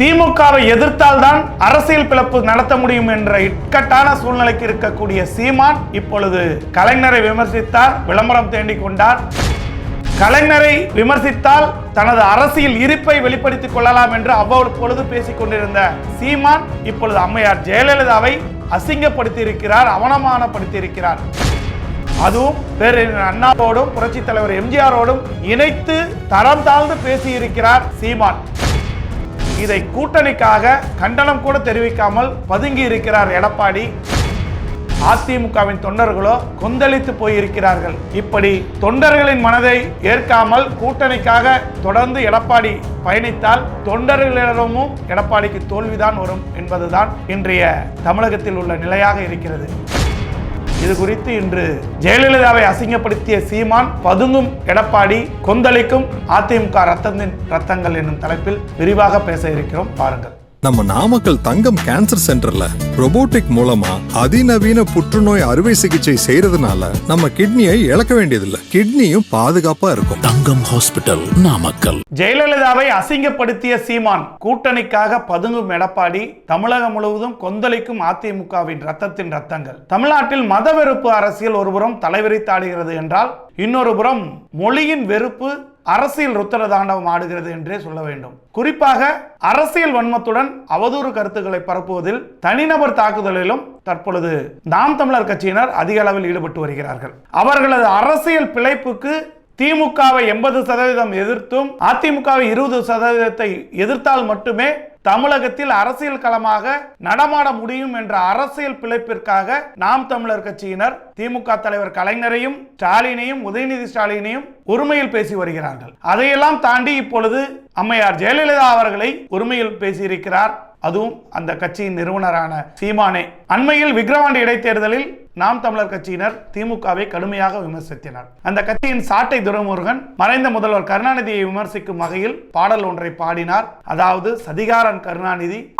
திமுகவை எதிர்த்தால்தான் அரசியல் பிளப்பு நடத்த முடியும் என்ற இக்கட்டான சூழ்நிலைக்கு இருக்கக்கூடிய சீமான் இப்பொழுது கலைஞரை விமர்சித்தார் விளம்பரம் தேண்டிக் கொண்டார். கலைஞரை விமர்சித்தால் தனது அரசியல் இருப்பை வெளிப்படுத்திக் கொள்ளலாம் என்று அவ்வப்பொழுது பேசிக் கொண்டிருந்த சீமான் இப்பொழுது அம்மையார் ஜெயலலிதாவை அசிங்கப்படுத்தி இருக்கிறார் அவமானப்படுத்தி இருக்கிறார் அதுவும் பேரறிஞர் அண்ணாவோடும் புரட்சி தலைவர் எம்ஜிஆரோடும் இணைத்து தரம் தாழ்ந்து பேசியிருக்கிறார் சீமான். இதை கூட்டணிக்காக கண்டனம் கூட தெரிவிக்காமல் பதுங்கி இருக்கிறார் எடப்பாடி. அதிமுகவின் தொண்டர்களோ கொந்தளித்து போயிருக்கிறார்கள். இப்படி தொண்டர்களின் மனதை ஏற்காமல் கூட்டணிக்காக தொடர்ந்து எடப்பாடி பயணித்தால் தொண்டர்களிடமும் எடப்பாடிக்கு தோல்விதான் வரும் என்பதுதான் இன்றைய தமிழகத்தில் உள்ள நிலையாக இருக்கிறது. இது குறித்து இன்று ஜெயலலிதாவை அசிங்கப்படுத்திய சீமான் பதுங்கும் எடப்பாடி கொந்தளிக்கும் அதிமுக ரத்தத்தின் ரத்தங்கள் என்னும் தலைப்பில் விரிவாக பேச இருக்கிறோம். பாருங்கள். நம்ம நாமக்கல் தங்கம் கேன்சர் சென்டர்ல robotic மூலமா அதிநவீன புற்றுநோய் அறுவை சிகிச்சை செய்யறதுனால நம்ம கிட்னியை இழக்க வேண்டியதில்லை. கிட்னியும் பாதுகாப்பா இருக்கும். தங்கம் ஹாஸ்பிட்டல் நாமக்கல். ஜெயலலிதாவை அசிங்கப்படுத்திய சீமான் கூட்டணிக்காக பதுங்கும் எடப்பாடி தமிழகம் முழுவதும் கொந்தளிக்கும் அதிமுகவின் ரத்தத்தின் ரத்தங்கள். தமிழ்நாட்டில் மத வெறுப்பு அரசியல் ஒருபுறம் தலைவிரித்தாடுகிறது என்றால் இன்னொரு புறம் மொழியின் வெறுப்பு அரசியல் ருத்திர தாண்டவம் ஆடுகிறது என்றே சொல்ல வேண்டும். குறிப்பாக அரசியல் வன்மத்துடன் அவதூறு கருத்துக்களை பரப்புவதில் தனிநபர் தாக்குதலிலும் தற்பொழுது நாம் தமிழர் கட்சியினர் அதிக அளவில் ஈடுபட்டு வருகிறார்கள். அவர்களது அரசியல் பிழைப்புக்கு திமுகவை எண்பது சதவீதம் எதிர்த்தும் அதிமுகவை இருபது சதவீதத்தை எதிர்த்தால் மட்டுமே தமிழகத்தில் அரசியல் களமாக நடமாட முடியும் என்ற அரசியல் பிழைப்பிற்காக நாம் தமிழர் கட்சியினர் திமுக தலைவர் கலைஞரையும் ஸ்டாலினையும் உதயநிதி ஸ்டாலினையும் உரிமையில் பேசி வருகிறார்கள். அதையெல்லாம் தாண்டி இப்பொழுது அம்மையார் ஜெயலலிதா அவர்களை உரிமையில் பேசியிருக்கிறார். அதுவும் அந்த கட்சியின் நிறுவனரான சீமானே. அண்மையில் விக்ரவாண்டி இடைத்தேர்தலில் நாம் தமிழர் கட்சியினர் திமுகவை கடுமையாக விமர்சித்தனர். அந்த கட்சியின் சாட்டை துரைமுருகன் மறைந்த முதல்வர் கருணாநிதியை விமர்சிக்கும் வகையில் பாடல் ஒன்றை பாடினார். அதாவது சதிகார சதிகாரன் கருணாநிதி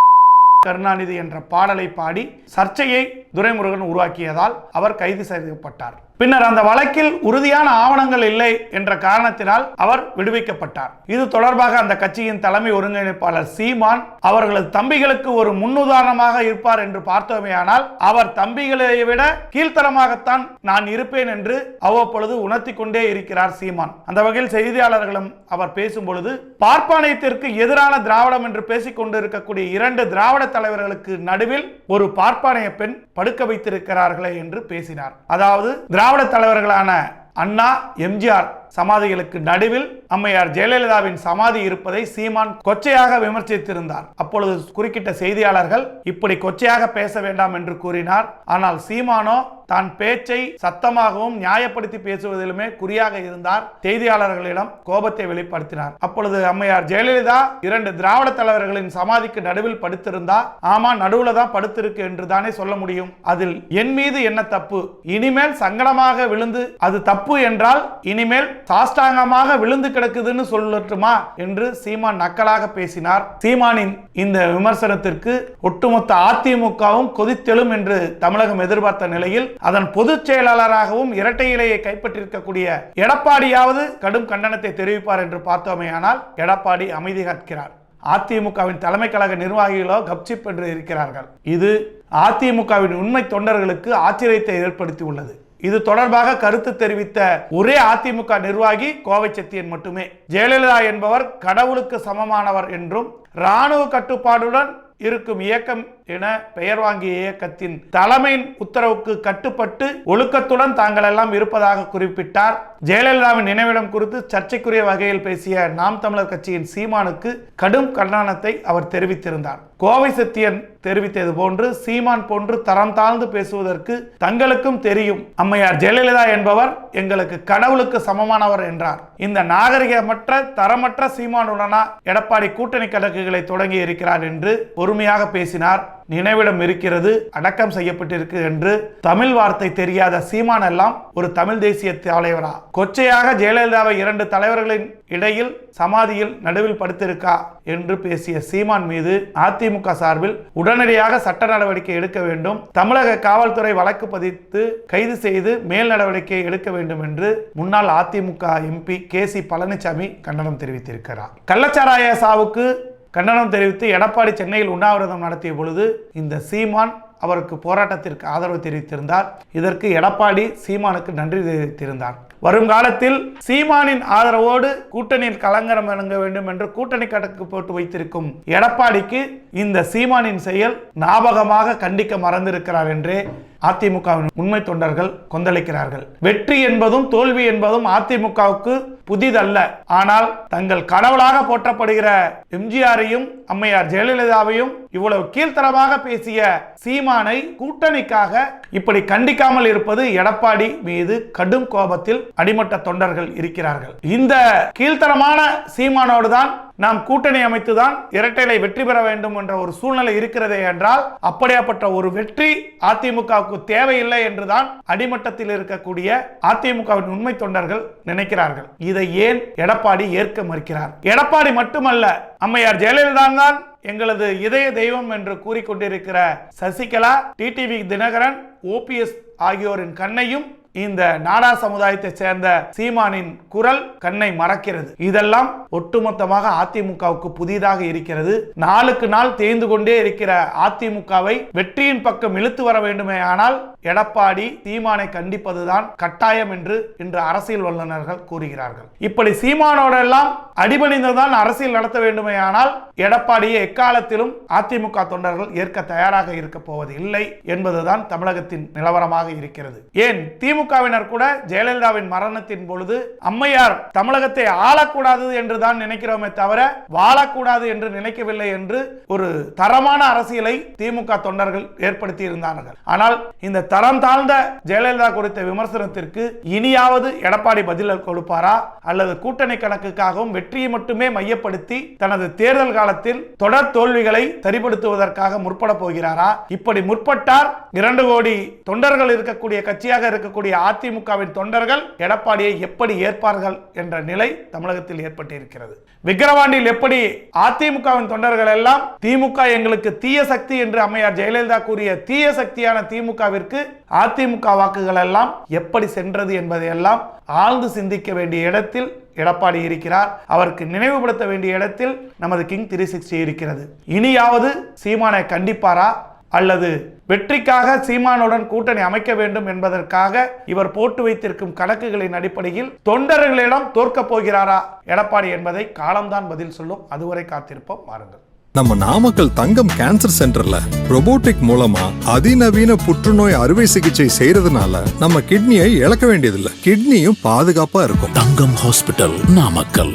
கருணாநிதி என்ற பாடலை பாடி சர்ச்சையை துரைமுருகன் உருவாக்கியதால் அவர் கைது செய்யப்பட்டார். பின்னர் அந்த வழக்கில் உறுதியான ஆவணங்கள் இல்லை என்ற காரணத்தினால் அவர் விடுவிக்கப்பட்டார். இது தொடர்பாக அந்த கட்சியின் தலைமை ஒருங்கிணைப்பாளர் சீமான் அவர்களது தம்பிகளுக்கு ஒரு முன்னுதாரணமாக இருப்பார் என்று பார்த்தோமேயானால் அவர் தம்பிகளை விட கீழ்த்தரமாகத்தான் நான் இருப்பேன் என்று அவ்வப்பொழுது உணர்த்தி கொண்டே இருக்கிறார் சீமான். அந்த வகையில் செய்தியாளர்களும் அவர் பேசும் பொழுது பார்ப்பானையத்திற்கு எதிரான திராவிடம் என்று பேசிக் கொண்டிருக்கக்கூடிய இரண்டு திராவிட தலைவர்களுக்கு நடுவில் ஒரு பார்ப்பானைய பெண் படுக்க வைத்திருக்கிறார்களே என்று பேசினார். அதாவது திராவிட தலைவர்களான அண்ணா எம்ஜிஆர் சமாதிகளுக்கு நடுவில் அம்மையார் ஜெயலலிதாவின் சமாதி இருப்பதை சீமான் கொச்சையாக விமர்சித்திருந்தார். அப்பொழுது குறுக்கிட்ட செய்தியாளர்கள் இப்படி கொச்சையாக பேச வேண்டாம் என்று கூறினார். ஆனால் சீமானோ தான் பேச்சை சத்தமாகவும் நியாயப்படுத்தி பேசுவதிலுமே குறியாக இருந்தார். செய்தியாளர்களிடம் கோபத்தை வெளிப்படுத்தினார். அப்பொழுது அம்மையார் ஜெயலலிதா இரண்டு திராவிட தலைவர்களின் சமாதிக்கு நடுவில் படுத்திருந்தா ஆமா நடுவுல தான் படுத்திருக்கு என்று தானே சொல்ல முடியும். அதில் என் மீது என்ன தப்பு? இனிமேல் சங்கடமாக விழுந்து அது தப்பு என்றால் இனிமேல் சாஷ்டாங்கமாக விழுந்து கிடக்குதுன்னு சொல்லட்டுமா என்று சீமான் நக்கலாக பேசினார். சீமானின் இந்த விமர்சனத்திற்கு ஒட்டுமொத்த அதிமுகவும் கொதித்தெழும் என்று தமிழகம் எதிர்பார்த்த நிலையில் அதன் பொதுச் செயலாளராகவும் இரட்டை இலையை கைப்பற்றிருக்கக்கூடிய எடப்பாடியாவது கடும் கண்டனத்தை தெரிவிப்பார் என்று பார்த்தோமேயானால் எடப்பாடி அமைதி காக்கிறார். அதிமுகவின் தலைமை கழக நிர்வாகிகளோ கப்சிப் என்று இருக்கிறார்கள். இது அதிமுகவின் உண்மை தொண்டர்களுக்கு ஆச்சரியத்தை ஏற்படுத்தி உள்ளது இது தொடர்பாக கருத்து தெரிவித்த ஒரே அதிமுக நிர்வாகி கோவை சத்தியன் மட்டுமே. ஜெயலலிதா என்பவர் கடவுளுக்கு சமமானவர் என்றும் ராணுவ கட்டுப்பாடுடன் இருக்கும் இயக்கம் என பெயர் வாங்கிய இயக்கத்தின் தலைமையின் உத்தரவுக்கு கட்டுப்பட்டு ஒழுக்கத்துடன் தாங்கள் எல்லாம் இருப்பதாக குறிப்பிட்டார். ஜெயலலிதாவின் நினைவிடம் குறித்து சர்ச்சைக்குரிய வகையில் பேசிய நாம் தமிழர் கட்சியின் சீமானுக்கு கடும் கண்டனத்தை அவர் தெரிவித்திருந்தார். கோவை சத்தியன் தெரிவித்தது போன்று சீமான் போன்று தரம் தாழ்ந்து பேசுவதற்கு தங்களுக்கும் தெரியும். அம்மையார் ஜெயலலிதா என்பவர் எங்களுக்கு கடவுளுக்கு சமமானவர் என்றார். இந்த நாகரிகமற்ற தரமற்ற சீமானுடனா எடப்பாடி கூட்டணி கணக்குகளை தொடங்கி இருக்கிறார் என்று பொறுமையாக பேசினார். நினைவிடம் இருக்கிறது அடக்கம் செய்யப்பட்டிருக்கு என்று தமிழ் வார்த்தை தெரியாத சீமான் எல்லாம் ஒரு தமிழ் தேசிய தலைவரா? கொச்சையாக ஜெயலலிதாவை இரண்டு தலைவர்களின் இடையில் சமாதியில் நடுவில் படுத்திருக்கா? என்று பேசிய சீமான் மீது அதிமுக சார்பில் உடனடியாக சட்ட நடவடிக்கை எடுக்க வேண்டும். தமிழக காவல்துறை வழக்கு பதித்து கைது செய்து மேல் நடவடிக்கை எடுக்க வேண்டும் என்று முன்னாள் AIADMK MP K C Palaniswami கண்டனம் தெரிவித்திருக்கிறார். கள்ளச்சாராய சாவுக்கு கண்டனம் தெரிவித்து எடப்பாடி சென்னையில் உண்ணாவிரதம் நடத்திய பொழுது இந்த சீமான் அவருக்கு போராட்டத்திற்கு ஆதரவு தெரிவித்திருந்தார். இதற்கு எடப்பாடி சீமானுக்கு நன்றி தெரிவித்திருந்தார். வருங்காலத்தில் சீமானின் ஆதரவோடு கூட்டணியில் கலங்கரம் இறங்க வேண்டும் என்று கூட்டணி கணக்கு போட்டு வைத்திருக்கும் எடப்பாடிக்கு இந்த சீமானின் செயல் ஞாபகமாக கண்டிக்க மறந்திருக்கிறார் என்றே அதிமுகவின் உண்மை தொண்டர்கள் கொந்தளிக்கிறார்கள். வெற்றி என்பதும் தோல்வி என்பதும் அதிமுகவுக்கு புதிதல்ல. ஆனால் தங்கள் கடவுளாக போற்றப்படுகிற எம்ஜிஆரையும் அம்மையார் ஜெயலலிதாவையும் இவ்வளவு கீழ்த்தரமாக பேசிய சீமானை கூட்டணிக்காக இப்படி கண்டிக்காமல் இருப்பது எடப்பாடி மீது கடும் கோபத்தில் அடிமட்ட தொண்டர்கள் இருக்கிறார்கள். இந்த கீழ்த்தரமான சீமானோடு தான் நாம் கூட்டணி அமைத்துதான் இரட்டைலை வெற்றி பெற வேண்டும் என்ற ஒரு சூழ்நிலை இருக்கிறதே என்றால் அப்படியாப்பட்ட ஒரு வெற்றி அதிமுகவுக்கு தேவையில்லை என்றுதான் அடிமட்டத்தில் இருக்கக்கூடிய அதிமுகவின் உண்மை தொண்டர்கள் நினைக்கிறார்கள். இதை ஏன் எடப்பாடி ஏற்க மறுக்கிறார்? எடப்பாடி மட்டுமல்ல அம்மையார் ஜெயலலிதா தான் எங்களது இதய தெய்வம் என்று கூறிக்கொண்டிருக்கிற சசிகலா டிடிவி தினகரன் ஓபிஎஸ் ஆகியோரின் கண்ணையும் இந்த நாடா சமுதாயத்தை சேர்ந்த சீமானின் குரல் கண்ணை மறக்கிறது. இதெல்லாம் ஒட்டுமொத்தமாக அதிமுகவுக்கு புதிதாக இருக்கிறது. நாளுக்கு நாள் தேய்ந்து கொண்டே இருக்கிற அதிமுகவை வெற்றியின் பக்கம் இழுத்து வர வேண்டுமே ஆனால் எடப்பாடி சீமானை கண்டிப்பதுதான் கட்டாயம் என்று இன்று அரசியல் வல்லுநர்கள் கூறுகிறார்கள். இப்படி சீமானோடெல்லாம் அடிபணிந்துதான் அரசியல் நடத்த வேண்டுமே ஆனால் எடப்பாடியை எக்காலத்திலும் அதிமுக தொண்டர்கள் ஏற்க தயாராக இருக்க போவது இல்லை என்பதுதான் தமிழகத்தின் நிலவரமாக இருக்கிறது. ஏன்? திமுக திமுகவினர் கூட ஜெயலலிதாவின் மரணத்தின் பொழுது அம்மையார் தமிழகத்தை ஆளக்கூடாது என்று தான் நினைக்கிறோமே தவிர வாழக்கூடாது என்று நினைக்கவில்லை என்று ஒரு தரமான அரசியலை திமுக தொண்டர்கள் ஏற்படுத்தி இருந்தார்கள் ஆனால் இந்த தரம் தாழ்ந்த ஜெயலலிதா குறித்த விமர்சனத்திற்கு இனியாவது எடப்பாடி பதில் கொடுப்பாரா? அல்லது கூட்டணி கணக்குக்காகவும் வெற்றியை மட்டுமே மையப்படுத்தி தனது தேர்தல் காலத்தில் தொடர் தோல்விகளை சரிப்படுத்துவதற்காக முற்பட போகிறாரா? இப்படி முற்பட்டார் இரண்டு கோடி தொண்டர்கள் இருக்கக்கூடிய கட்சியாக இருக்கக்கூடிய அதிமுகவின் தொண்டர்கள் எடப்பாடியை எப்படி ஏற்பார்கள் என்ற நிலை தமிழகத்தில் ஏற்பட்டிருக்கிறது. விக்கிரவாண்டியில் எப்படி அதிமுகவின் தொண்டர்கள் எல்லாம் திமுக எங்களுக்கு தீய சக்தி என்று அம்மையார் ஜெயலலிதா கூறிய தீய சக்தியான திமுகவிற்கு அதிமுக வாக்குகள் எல்லாம் எப்படி சென்றது என்பதையெல்லாம் ஆழ்ந்து சிந்திக்க வேண்டிய இடத்தில் எடப்பாடி இருக்கிறார். அவருக்கு நினைவுபடுத்த வேண்டிய இடத்தில் நமது கிங் த்ரீ சிக்ஸ்டி இருக்கிறது. இனியாவது சீமானை கண்டிப்பாரா? அல்லது வெற்றிக்காக சீமானுடன் கூட்டணி அமைக்க வேண்டும் என்பதற்காக இவர் போட்டு வைத்திருக்கும் கணக்குகளின் அடிப்படையில் தொண்டர்களிடம் தோற்கப் போகிறாரா எடப்பாடி என்பதை காலம்தான் பதில் சொல்லும். அதுவரை காத்திருப்போம். வாருங்கள். நம்ம நாமக்கல் தங்கம் கேன்சர் சென்டர்ல robotic மூலமா அதிநவீன புற்றுநோய் அறுவை சிகிச்சை செய்யறதுனால நம்ம கிட்னியை இழக்க வேண்டியதில்லை. கிட்னியும் பாதுகாப்பா இருக்கும். தங்கம் ஹாஸ்பிட்டல் நாமக்கல்.